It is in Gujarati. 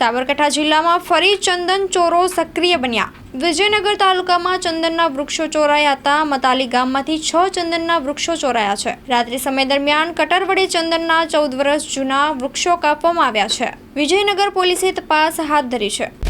સાબરકાંઠા જિલ્લામાં ફરી ચંદન ચોરો સક્રિય બન્યા. વિજયનગર તાલુકામાં ચંદનના વૃક્ષો ચોરાયા હતા. મતાલી ગામમાંથી છ ચંદનના વૃક્ષો ચોરાયા છે. રાત્રિ સમય દરમિયાન કટર વડે ચંદનના ચૌદ વર્ષ જૂના વૃક્ષો કાપવામાં આવ્યા છે. વિજયનગર પોલીસે તપાસ હાથ ધરી છે.